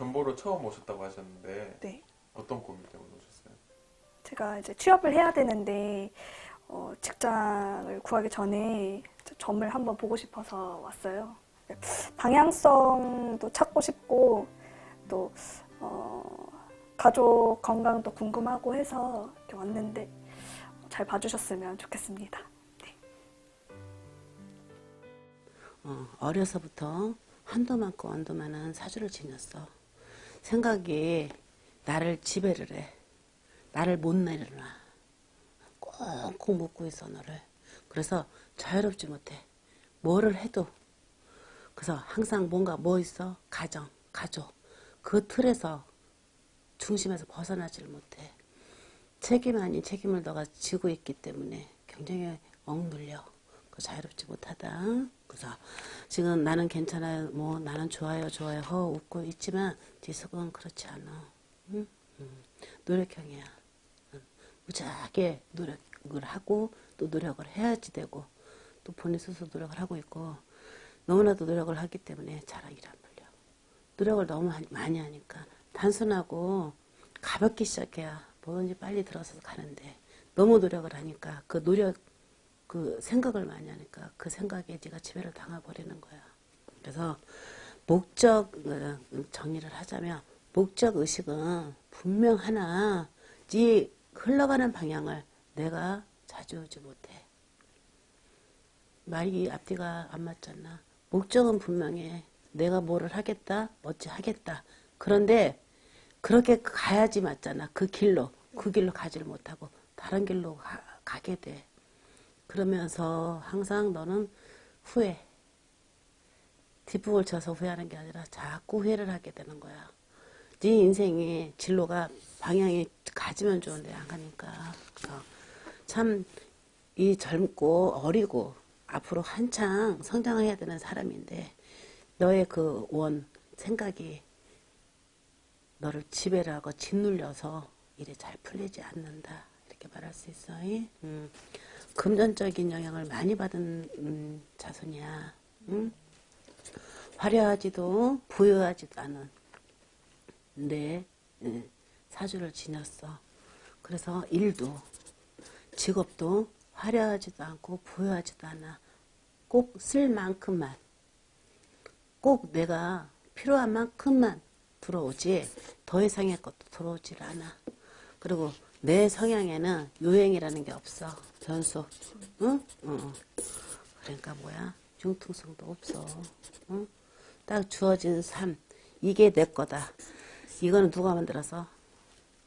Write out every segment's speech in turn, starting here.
전보로 처음 오셨다고 하셨는데 네. 어떤 고민 때문에 오셨어요? 제가 이제 취업을 해야 되는데 어, 직장을 구하기 전에 점을 한번 보고 싶어서 왔어요. 방향성도 찾고 싶고 또 어, 가족 건강도 궁금하고 해서 이렇게 왔는데 잘 봐주셨으면 좋겠습니다. 네. 어, 어려서부터 한도 많고 원도 많은 사주를 지녔어. 생각이 나를 지배를 해. 나를 못 내려놔. 꽁꽁 묶고 있어, 너를. 그래서 자유롭지 못해. 뭐를 해도. 그래서 항상 뭔가 뭐 있어? 가정, 가족. 그 틀에서 중심에서 벗어나질 못해. 책임 아닌 책임을 너가 지고 있기 때문에 굉장히 억눌려. 그 자유롭지 못하다. 그래서 지금 나는 괜찮아요. 뭐 나는 좋아요, 좋아요. 허 웃고 있지만 뒷속은 그렇지 않아. 응? 응. 노력형이야. 응. 무지하게 노력을 하고 또 노력을 해야지 되고 또 본인 스스로 노력을 하고 있고 너무나도 노력을 하기 때문에 잘 일 안 풀려. 노력을 너무 하- 많이 하니까 단순하고 가볍게 시작해야 뭐든지 빨리 들어서 가는데 너무 노력을 하니까 그 노력 그 생각을 많이 하니까 그 생각에 네가 지배를 당해버리는 거야. 그래서 목적 어, 정리를 하자면 목적 의식은 분명 하나 네 흘러가는 방향을 내가 자주하지 못해. 말이 앞뒤가 안 맞잖아. 목적은 분명해. 내가 뭐를 하겠다, 어찌 하겠다. 그런데 그렇게 가야지 맞잖아. 그 길로. 그 길로 가지를 못하고 다른 길로 가, 가게 돼. 그러면서 항상 너는 후회. 뒷북을 쳐서 후회하는 게 아니라 자꾸 후회를 하게 되는 거야. 네 인생의 진로가 방향이 가지면 좋은데 안 가니까. 참 이 젊고 어리고 앞으로 한창 성장해야 되는 사람인데 너의 그 원 생각이 너를 지배를 하고 짓눌려서 일이 잘 풀리지 않는다. 이렇게 말할 수 있어. 음. 금전적인 영향을 많이 받은 음, 자손이야. 응? 화려하지도 부유하지도 않은 내 예, 사주를 지녔어. 그래서 일도 직업도 화려하지도 않고 부유하지도 않아. 꼭 쓸 만큼만 꼭 내가 필요한 만큼만 들어오지 더 이상의 것도 들어오질 않아. 그리고 내 성향에는 요행이라는 게 없어. 변수. 응? 응. 그러니까 뭐야? 융통성도 없어. 응? 딱 주어진 삶. 이게 내 거다. 이거는 누가 만들어서?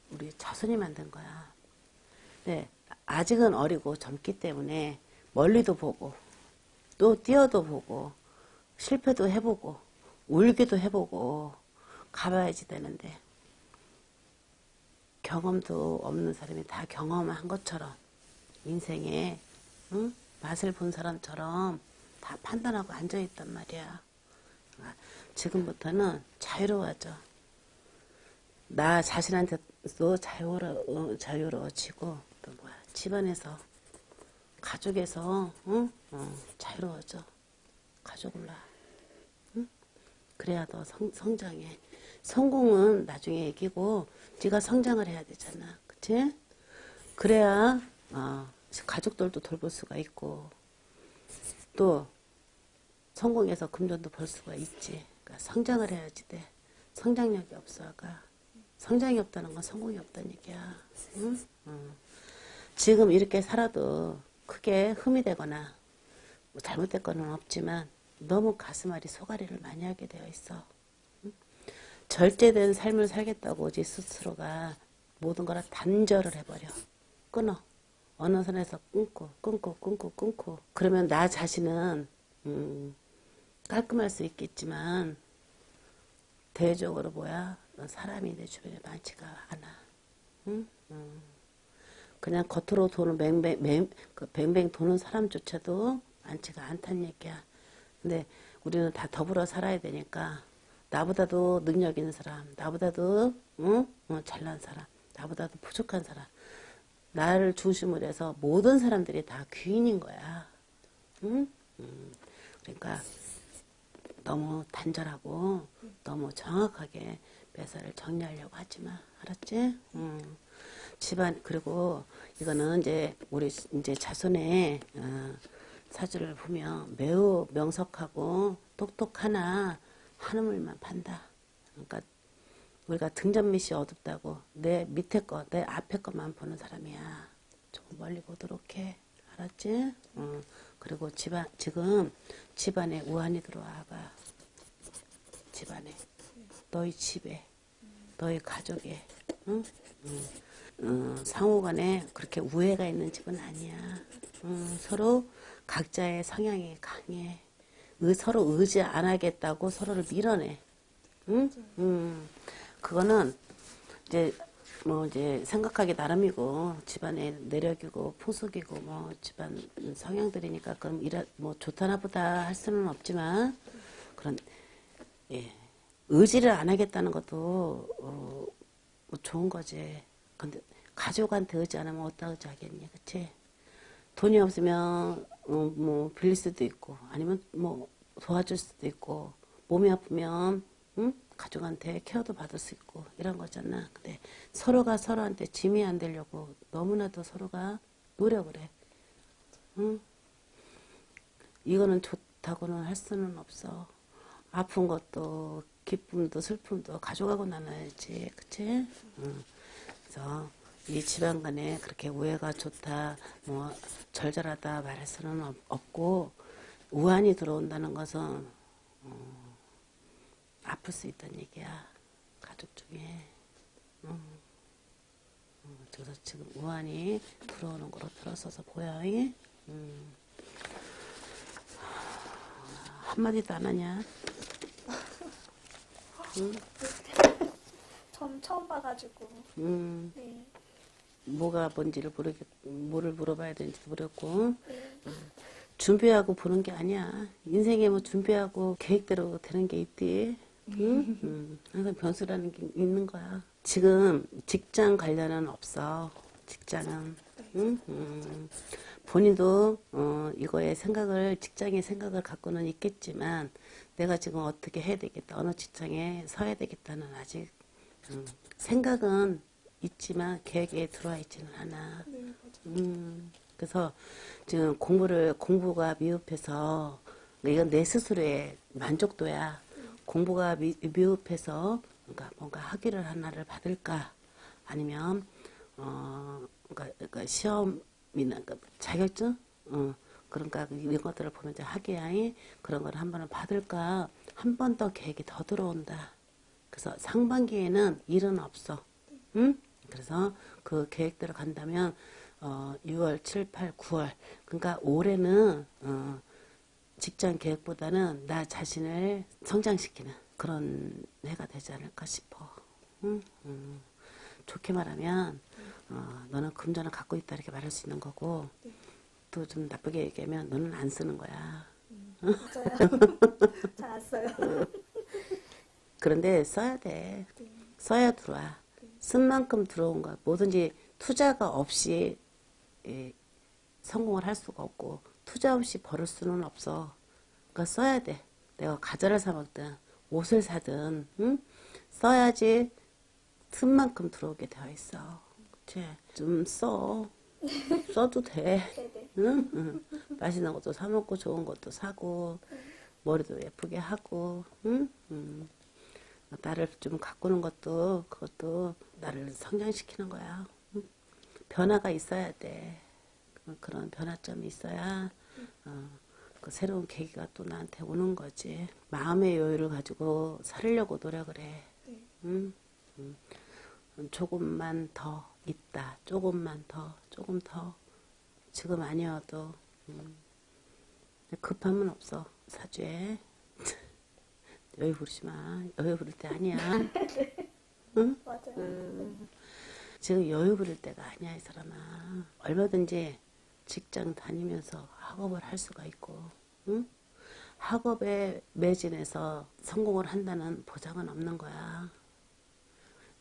우리 자손이 만든 거야. 네, 아직은 어리고 젊기 때문에 멀리도 보고 또 뛰어도 보고 실패도 해보고 울기도 해보고 가봐야지 되는데 경험도 없는 사람이 다 경험한 것처럼 인생에 응? 맛을 본 사람처럼 다 판단하고 앉아있단 말이야. 아, 지금부터는 자유로워져. 나 자신한테도 자유로, 어, 자유로워지고 또 뭐야 집안에서 가족에서 응? 어, 자유로워져. 가족을 낳아. 응? 그래야 너 성, 성장해. 성공은 나중에 얘기고 네가 성장을 해야 되잖아. 그치? 그래야 어, 가족들도 돌볼 수가 있고 또 성공해서 금전도 벌 수가 있지. 그러니까 성장을 해야지 돼. 성장력이 없어 아까. 성장이 없다는 건 성공이 없다는 얘기야. 응? 어. 지금 이렇게 살아도 크게 흠이 되거나 뭐 잘못된 건 없지만 너무 가슴앓이 소가리를 많이 하게 되어 있어. 응? 절제된 삶을 살겠다고 지 스스로가 모든 거를 단절을 해버려. 끊어. 어느 선에서 끊고 끊고 끊고 끊고 그러면 나 자신은 음, 깔끔할 수 있겠지만 대외적으로 뭐야 넌 사람이 내 주변에 많지가 않아 응? 응. 그냥 겉으로 도는 뱅뱅 뱅, 그 뱅뱅 도는 사람조차도 많지가 않다는 얘기야 근데 우리는 다 더불어 살아야 되니까 나보다도 능력 있는 사람 나보다도 응? 어, 잘난 사람 나보다도 부족한 사람 나를 중심으로 해서 모든 사람들이 다 귀인인 거야. 응? 음, 그러니까 너무 단절하고 너무 정확하게 매사를 정리하려고 하지 마. 알았지? 응. 집안 그리고 이거는 이제 우리 이제 자손의 어, 사주를 보면 매우 명석하고 똑똑하나 한우물만 판다. 그러니까 우리가 등잔 밑이 어둡다고 내 밑에 거, 내 앞에 것만 보는 사람이야. 조금 멀리 보도록 해. 알았지? 어. 그리고 집안 지금 집안에 우환이 들어와 봐. 집안에 너희 집에 너희 가족에 응? 응. 어, 상호간에 그렇게 우애가 있는 집은 아니야. 응, 서로 각자의 성향이 강해. 의, 서로 의지 안 하겠다고 서로를 밀어내. 응? 응. 그거는 이제 뭐 이제 생각하기 나름이고 집안의 내력이고 풍속이고 뭐 집안 성향들이니까 그럼 이라 뭐 좋다나 보다 할 수는 없지만 그런 예 의지를 안 하겠다는 것도 어, 뭐 좋은 거지. 근데 가족한테 의지 안 하면 어디다 의지하겠니, 그치? 돈이 없으면 어, 뭐 빌릴 수도 있고 아니면 뭐 도와줄 수도 있고 몸이 아프면 응? 가족한테 케어도 받을 수 있고 이런 거잖아. 근데 서로가 서로한테 짐이 안 되려고 너무나도 서로가 노력을 해. 응? 이거는 좋다고는 할 수는 없어. 아픈 것도 기쁨도 슬픔도 가져가고 나눠야지, 그치? 응. 이 집안 간에 그렇게 우애가 좋다, 뭐 절절하다 말할 수는 없- 없고 우환이 들어온다는 것은 어, 아플 수 있다는 얘기야. 가족 중에. 음. 음, 그래서 지금 우환이 들어오는 거로 들어서서 보여. 이? 음. 한마디도 안 하냐? 처음 처음 봐가지고 음, 네. 뭐가 뭔지를 모르겠, 뭐를 물어봐야 되는지도 모르겠고. 네. 준비하고 보는 게 아니야. 인생에 뭐 준비하고 계획대로 되는 게 있디. 응? 응. 항상 변수라는 게 있는 거야. 지금 직장 관련은 없어. 직장은. 응? 응. 본인도 어, 이거에 생각을 직장의 생각을 갖고는 있겠지만 내가 지금 어떻게 해야 되겠다. 어느 직장에 서야 되겠다는 아직 음, 생각은 있지만 계획에 들어와 있지는 않아. 음, 그래서 지금 공부를 공부가 미흡해서 이건 내 스스로의 만족도야. 공부가 미, 미흡해서 그러니까 뭔가 학위를 하나를 받을까 아니면 어 그러니까, 그러니까 시험이나 그러니까 자격증 어 그러니까 이런 것들을 보면 이제 학위야이 그런 걸 한 번은 받을까 한 번 더 계획이 더 들어온다. 그래서 상반기에는 일은 없어. 응? 그래서 그 계획대로 간다면 어 6월, 7, 8, 9월 그러니까 올해는 어 직장 계획보다는 나 자신을 성장시키는 그런 해가 되지 않을까 싶어. 응? 응. 좋게 말하면 어, 너는 금전을 갖고 있다 이렇게 말할 수 있는 거고 또좀 나쁘게 얘기하면 너는 안 쓰는 거야. 맞아요. 잘 안 써요. 그런데 써야 돼. 써야 들어와. 쓴 만큼 들어온 거야. 뭐든지 투자가 없이 예, 성공을 할 수가 없고 투자 없이 벌을 수는 없어. 그러니까 써야 돼. 내가 과자를 사 먹든 옷을 사든 응? 써야지 쓴 만큼 들어오게 되어 있어. 그치? 좀 써. 써도 돼. 응? 응. 맛있는 것도 사 먹고 좋은 것도 사고 머리도 예쁘게 하고 응? 응. 나를 좀 가꾸는 것도 그것도 나를 성장시키는 거야. 응? 변화가 있어야 돼. 그- 그런 변화점이 있어야 어, 그 새로운 계기가 또 나한테 오는 거지. 마음의 여유를 가지고 살려고 노력을 해. 응? 응. 조금만 더 있다. 조금만 더, 조금 더. 지금 아니어도 음. 급함은 없어 사주에 여유 부르지 마 여유 부를 때 아니야 맞아요. 지금 여유 부릴 때가 아니야 이 사람아 얼마든지 직장 다니면서 학업을 할 수가 있고 응? 학업에 매진해서 성공을 한다는 보장은 없는 거야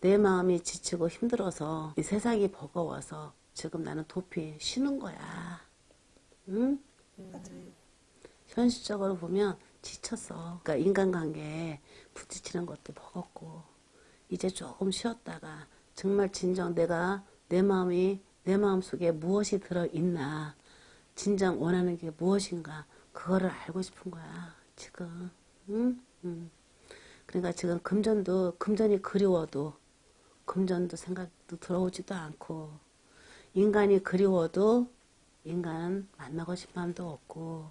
내 마음이 지치고 힘들어서 이 세상이 버거워서 지금 나는 도피 쉬는 거야. 응? 현실적으로 보면 지쳤어. 그러니까 인간관계에 부딪히는 것도 버겁고 이제 조금 쉬었다가 정말 진정 내가 내 마음이 내 마음 속에 무엇이 들어 있나 진정 원하는 게 무엇인가 그거를 알고 싶은 거야 지금 응? 응. 그러니까 지금 금전도 금전이 그리워도 금전도 생각도 들어오지도 않고 인간이 그리워도 인간 만나고 싶은 마음도 없고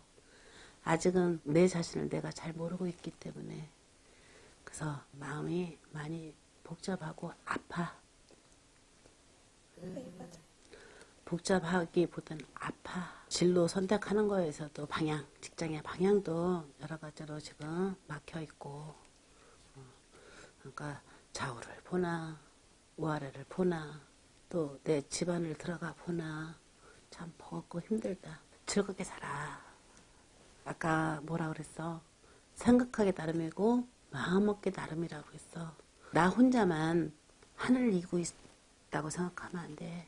아직은 내 자신을 내가 잘 모르고 있기 때문에. 그래서 마음이 많이 복잡하고 아파. 복잡하기보다는 아파. 진로 선택하는 거에서도 방향 직장의 방향도 여러 가지로 지금 막혀 있고 어, 그러니까 좌우를 보나 우아래를 보나 또 내 집안을 들어가 보나 참 버겁고 힘들다. 즐겁게 살아 아까 뭐라 그랬어? 생각하기 나름이고 마음먹기 나름이라고 했어. 나 혼자만 하늘을 이고 있다고 생각하면 안 돼.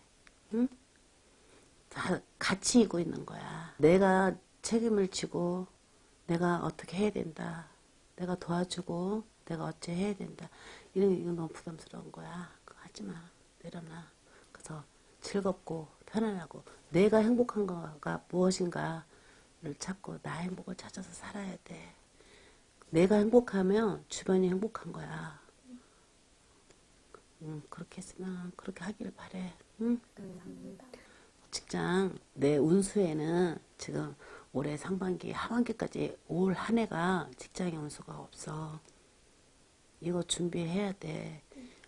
응? 다 같이 이고 있는 거야. 내가 책임을 지고 내가 어떻게 해야 된다. 내가 도와주고 내가 어째 해야 된다. 이런 게 너무 부담스러운 거야. 그거 하지 마. 내려놔. 그래서 즐겁고 편안하고 내가 행복한 거가 무엇인가를 찾고 나 행복을 찾아서 살아야 돼 내가 행복하면 주변이 행복한 거야 응, 그렇게 했으면 그렇게 하기를 바래 응? 직장 내 운수에는 지금 올해 상반기 하반기까지 올 한 해가 직장의 운수가 없어. 이거 준비해야 돼.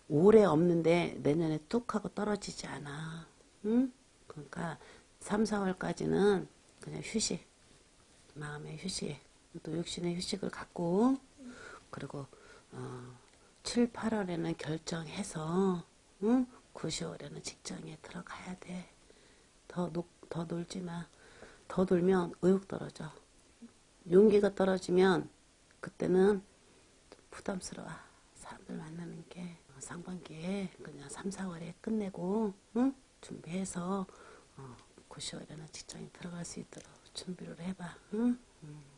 올해 없는데 내년에 뚝 하고 떨어지지 않아. 응? 그러니까 3, 4월까지는 그냥 휴식. 마음의 휴식. 또 육신의 휴식을 갖고 그리고 어, 7, 8월에는 결정해서 응? 9, 10월에는 직장에 들어가야 돼. 더, 놀, 더 놀지 마. 더 놀면 의욕 떨어져. 용기가 떨어지면 그때는 부담스러워. 사람들 만나는 게 상반기에 그냥 3, 4월에 끝내고 응? 준비해서 어, 9, 10월에는 직장에 들어갈 수 있도록 준비를 해봐. 응? 응.